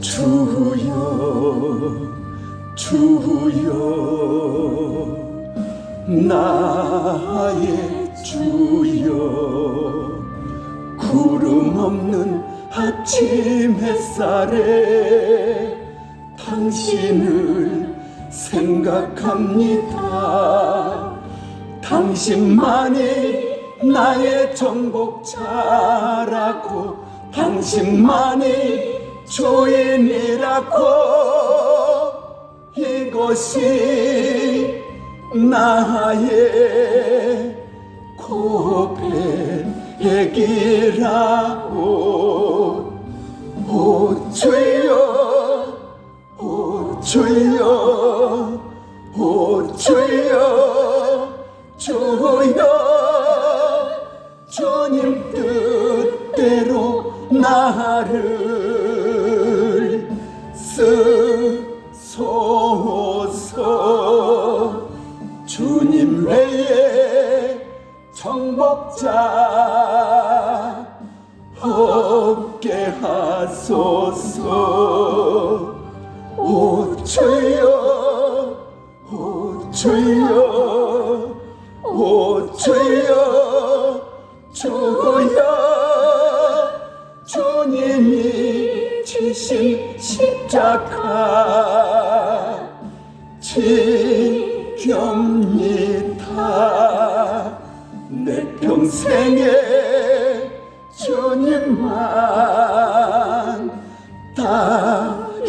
주여 주여 나의 주여 구름 없는 아침 햇살에 당신을 생각합니다. 당신만이 나의 정복자라고 당신만이 주인이라고 이것이 나의 고백이라고 주여 주여 주님 뜻대로 나를 쓰소서. 주님 외에 정복자 없게 하소서. 오 주여 오 주여? 오 주여? 주여 주님이 지신 십자가. 지렵니다. 내 평생에 주님만 따르렵니다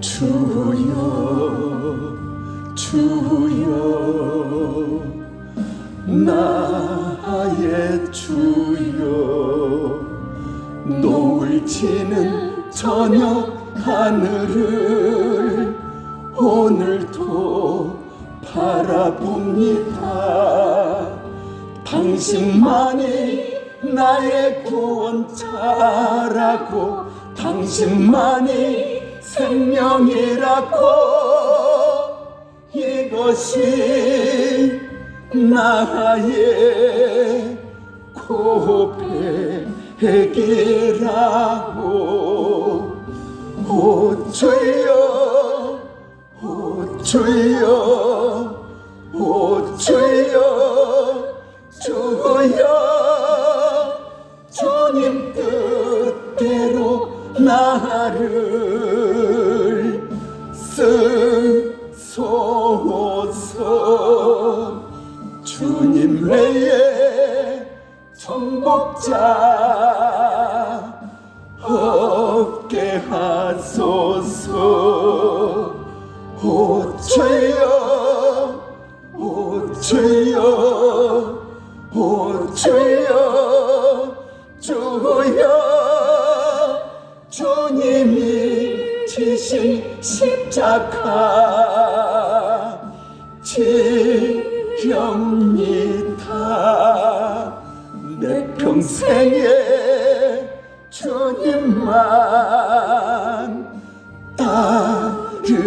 주여 주여 나의 주여 노을 지는 저녁 하늘을 오늘도 바라봅니다. 당신만이 나의 구원자라고 당신만이 생명이라고 이것이 나의 고백이라고 오 주여 오 주여 오 주여 주여 주님 뜻대로 나를 정복자 없게 하소서. 오 주여 오 주여 주님이 지신 십자가 내 평생에 주님만 따르렵니다.